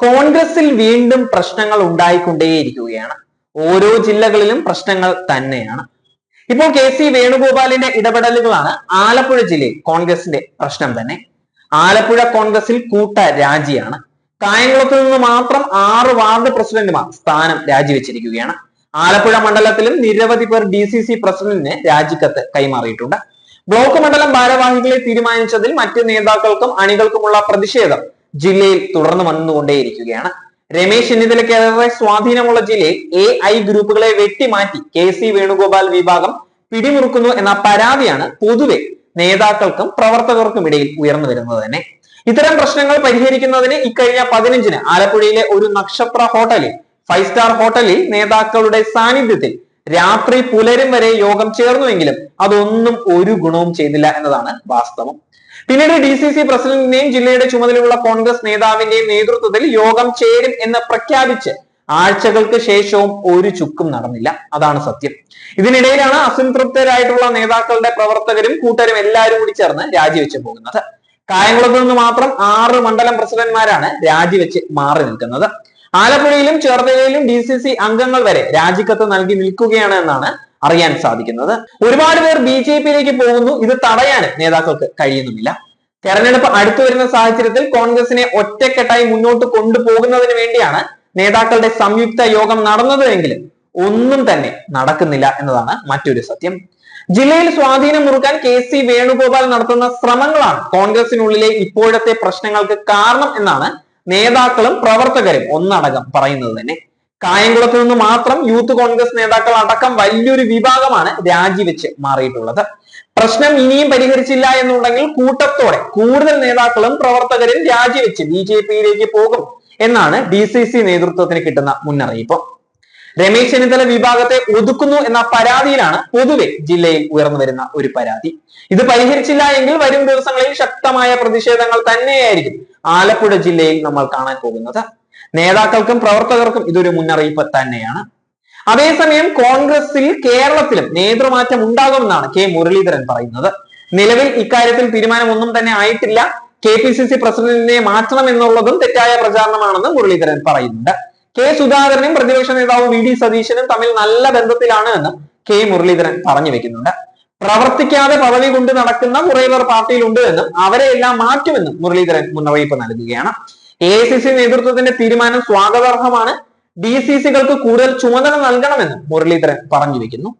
കോൺഗ്രസിൽ വീണ്ടും പ്രശ്നങ്ങൾ ഉണ്ടായിക്കൊണ്ടേയിരിക്കുകയാണ്. ഓരോ ജില്ലകളിലും പ്രശ്നങ്ങൾ തന്നെയാണ്. ഇപ്പോൾ കെ സി വേണുഗോപാലിന്റെ ഇടപെടലുകളാണ് ആലപ്പുഴ ജില്ലയിൽ കോൺഗ്രസിന്റെ പ്രശ്നം തന്നെ. ആലപ്പുഴ കോൺഗ്രസിൽ കൂട്ട രാജിയാണ്. കായംകുളത്ത് നിന്ന് മാത്രം ആറ് വാർഡ് പ്രസിഡന്റുമാർ സ്ഥാനം രാജിവെച്ചിരിക്കുകയാണ്. ആലപ്പുഴ മണ്ഡലത്തിലും നിരവധി പേർ ഡി സി സി പ്രസിഡന്റിന് രാജിക്കത്ത് കൈമാറിയിട്ടുണ്ട്. ബ്ലോക്ക് മണ്ഡലം ഭാരവാഹികളെ തീരുമാനിച്ചതിൽ മറ്റ് നേതാക്കൾക്കും അണികൾക്കുമുള്ള പ്രതിഷേധം ജില്ലയിൽ തുടർന്ന് വന്നുകൊണ്ടേയിരിക്കുകയാണ്. രമേശ് ചെന്നിത്തലയ്ക്കേറെ സ്വാധീനമുള്ള ജില്ലയിൽ എ ഐ ഗ്രൂപ്പുകളെ വെട്ടിമാറ്റി കെ സി വേണുഗോപാൽ വിഭാഗം പിടിമുറുക്കുന്നു എന്ന പരാതിയാണ് പൊതുവെ നേതാക്കൾക്കും പ്രവർത്തകർക്കും ഇടയിൽ ഉയർന്നു വരുന്നത് തന്നെ. ഇത്തരം പ്രശ്നങ്ങൾ പരിഹരിക്കുന്നതിന് ഇക്കഴിഞ്ഞ പതിനഞ്ചിന് ആലപ്പുഴയിലെ ഒരു നക്ഷത്ര ഹോട്ടലിൽ ഫൈവ് സ്റ്റാർ ഹോട്ടലിൽ നേതാക്കളുടെ സാന്നിധ്യത്തിൽ രാത്രി പുലരും വരെ യോഗം ചേർന്നുവെങ്കിലും അതൊന്നും ഒരു ഗുണവും ചെയ്തില്ല എന്നതാണ് വാസ്തവം. പിന്നീട് ഡി സി സി പ്രസിഡന്റിന്റെയും ജില്ലയുടെ ചുമതലയുള്ള കോൺഗ്രസ് നേതാവിന്റെയും നേതൃത്വത്തിൽ യോഗം ചേരും എന്ന് പ്രഖ്യാപിച്ച് ആഴ്ചകൾക്ക് ശേഷവും ഒരു ചുക്കും നടന്നില്ല. അതാണ് സത്യം. ഇതിനിടയിലാണ് അസംതൃപ്തരായിട്ടുള്ള നേതാക്കളുടെ പ്രവർത്തകരും കൂട്ടരും എല്ലാവരും കൂടി ചേർന്ന് രാജിവെച്ച് പോകുന്നത്. കായംകുളത്ത് നിന്ന് മാത്രം ആറ് മണ്ഡലം പ്രസിഡന്റ്മാരാണ് രാജിവെച്ച് മാറി നിൽക്കുന്നത്. ആലപ്പുഴയിലും ചേർത്തലയിലും ഡി സി സി അംഗങ്ങൾ വരെ രാജിക്കത്ത് നൽകി നിൽക്കുകയാണ് എന്നാണ് അറിയാൻ സാധിക്കുന്നത്. ഒരുപാട് പേർ ബി ജെ പിയിലേക്ക് പോകുന്നു. ഇത് തടയാൻ നേതാക്കൾക്ക് കഴിയുന്നുമില്ല. തെരഞ്ഞെടുപ്പ് അടുത്തു വരുന്ന സാഹചര്യത്തിൽ കോൺഗ്രസിനെ ഒറ്റക്കെട്ടായി മുന്നോട്ട് കൊണ്ടുപോകുന്നതിന് വേണ്ടിയാണ് നേതാക്കളുടെ സംയുക്ത യോഗം നടന്നത് എങ്കിലും ഒന്നും തന്നെ നടക്കുന്നില്ല എന്നതാണ് മറ്റൊരു സത്യം. ജില്ലയിൽ സ്വാധീനം മുറുക്കാൻ കെ സി വേണുഗോപാൽ നടത്തുന്ന ശ്രമങ്ങളാണ് കോൺഗ്രസിനുള്ളിലെ ഇപ്പോഴത്തെ പ്രശ്നങ്ങൾക്ക് കാരണം എന്നാണ് നേതാക്കളും പ്രവർത്തകരും ഒന്നടങ്കം പറയുന്നത് തന്നെ. കായംകുളത്ത് നിന്ന് മാത്രം യൂത്ത് കോൺഗ്രസ് നേതാക്കൾ അടക്കം വലിയൊരു വിഭാഗമാണ് രാജിവെച്ച് മാറിയിട്ടുള്ളത്. പ്രശ്നം ഇനിയും പരിഹരിച്ചില്ല എന്നുണ്ടെങ്കിൽ കൂട്ടത്തോടെ കൂടുതൽ നേതാക്കളും പ്രവർത്തകരും രാജിവെച്ച് ബി ജെ പിയിലേക്ക് പോകും എന്നാണ് ഡി സി സി നേതൃത്വത്തിന് കിട്ടുന്ന മുന്നറിയിപ്പ്. രമേശ് ചെന്നിത്തല വിഭാഗത്തെ ഒതുക്കുന്നു എന്ന പരാതിയിലാണ് പൊതുവെ ജില്ലയിൽ ഉയർന്നു വരുന്ന ഒരു പരാതി. ഇത് പരിഹരിച്ചില്ല എങ്കിൽ വരും ദിവസങ്ങളിൽ ശക്തമായ പ്രതിഷേധങ്ങൾ തന്നെയായിരിക്കും ആലപ്പുഴ ജില്ലയിൽ നമ്മൾ കാണാൻ പോകുന്നത്. നേതാക്കൾക്കും പ്രവർത്തകർക്കും ഇതൊരു മുന്നറിയിപ്പ് തന്നെയാണ്. അതേസമയം കോൺഗ്രസിൽ കേരളത്തിലും നേതൃമാറ്റം ഉണ്ടാകുമെന്നാണ് കെ മുരളീധരൻ പറയുന്നത്. നിലവിൽ ഇക്കാര്യത്തിൽ തീരുമാനമൊന്നും തന്നെ ആയിട്ടില്ല. കെ പി സി സി പ്രസിഡന്റിനെ മാറ്റണം എന്നുള്ളതും തെറ്റായ പ്രചാരണമാണെന്ന് മുരളീധരൻ പറയുന്നുണ്ട്. കെ സുധാകരനും പ്രതിപക്ഷ നേതാവ് വി ഡി സതീശനും തമ്മിൽ നല്ല ബന്ധത്തിലാണ് എന്ന് കെ മുരളീധരൻ പറഞ്ഞു വെക്കുന്നുണ്ട്. പ്രവർത്തിക്കാതെ പദവി കൊണ്ട് നടക്കുന്ന കുറെ പേർ പാർട്ടിയിലുണ്ട് എന്നും അവരെ എല്ലാം മാറ്റുമെന്നും മുരളീധരൻ മുന്നറിയിപ്പ് നൽകുകയാണ്. എ ഐ സി സി നേതൃത്വത്തിന്റെ തീരുമാനം സ്വാഗതാർഹമാണ്. ഡി സി സികൾക്ക് കൂടുതൽ ചുമതല നൽകണമെന്നും മുരളീധരൻ പറഞ്ഞു വെക്കുന്നു.